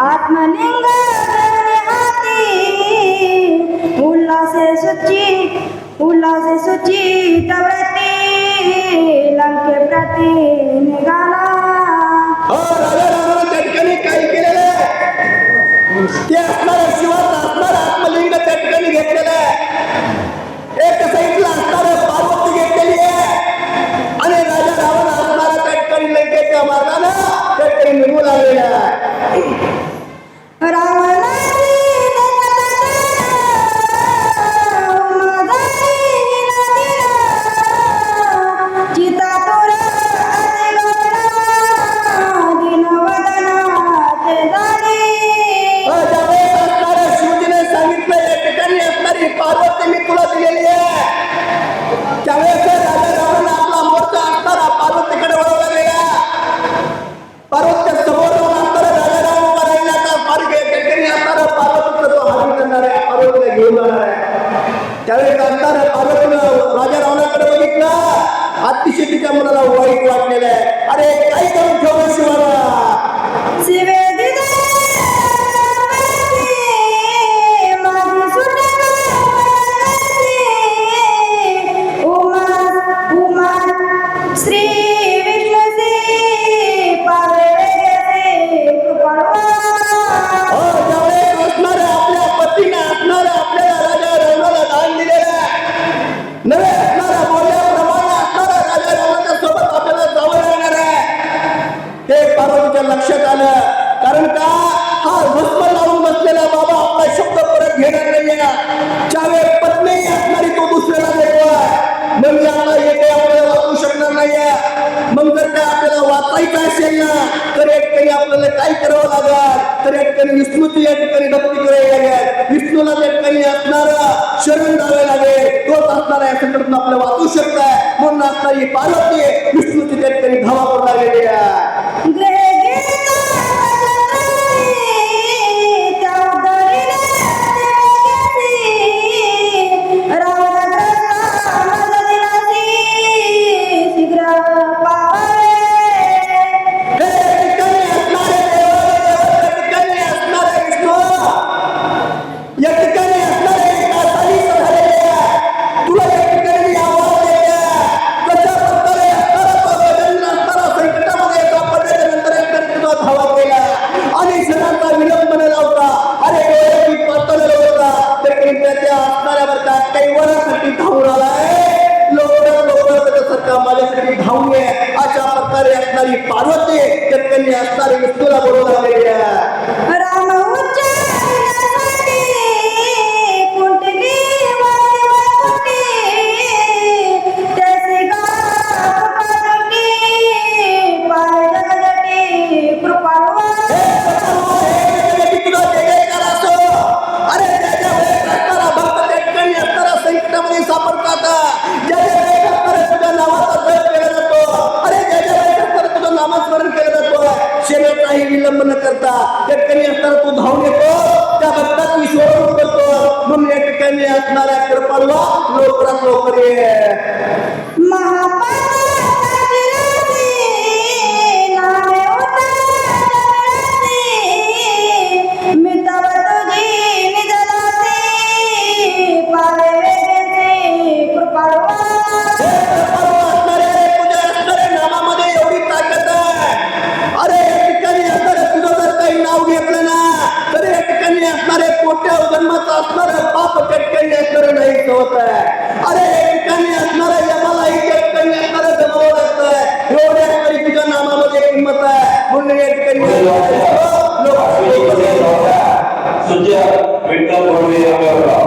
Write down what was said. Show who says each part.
Speaker 1: आत्मलिंग उल्ला से उल्हासे उल्ला से सुची तव्रती प्रती
Speaker 2: ठिकाणी काय केलेलं आहे ते असणारं शिवाचं असणारं आत्मलिंग त्या ठिकाणी घेतलेलं आहे पार्वतीला घेऊन जाणार आहे त्यावेळेस असणारा पार्वतीनं राजा रावणाकडे बघितलं. अतिशय तिच्या मुलाला वाईट वाटलेलं आहे. अरे काय करून ठेवलं लक्षात आलं कारण का, हा भस्म लावून बसलेला बाबा आपला शब्द परत घेणार नाहीये ज्यावेळेस पत्नी असणारी तो दुसऱ्याला देतोय मग याला येते आपल्याला वाचू शकणार नाहीये मग जर का आपल्याला वाचायचं असेल ना तर एक ठिकाणी आपल्याला काय करावं लागेल तर एक ठिकाणी विष्णूची या ठिकाणी भक्ती करावी लागेल विष्णूला त्या ठिकाणी असणारं शरण द्यावे लागेल तोच असणारा या संकटातून आपल्याला वाचू शकताय म्हणून असणारी पार्वती दैवासाठी धावून आलाय. लवकर लवकर त्याच्या कामाल्यासाठी धावून घे अशा प्रकारे असणारी पार्वती कन्या असणारी विस्तूला बरोबर आलेली आहे. शेतकरी असताना तू धावून येतो त्या भक्तात मी करतो म्हणून या ठिकाणी असणाऱ्या कृपाला लवकरात लवकर ये. होत आहे अरे या ठिकाणी असणारं यमालाही कटकणी असणारं जमावं लागतंय एवढ्या तरी तुझ्या नामामध्ये किंमत आहे म्हणून या ठिकाणी लोक
Speaker 3: सुजय विठ्ठल बोलवे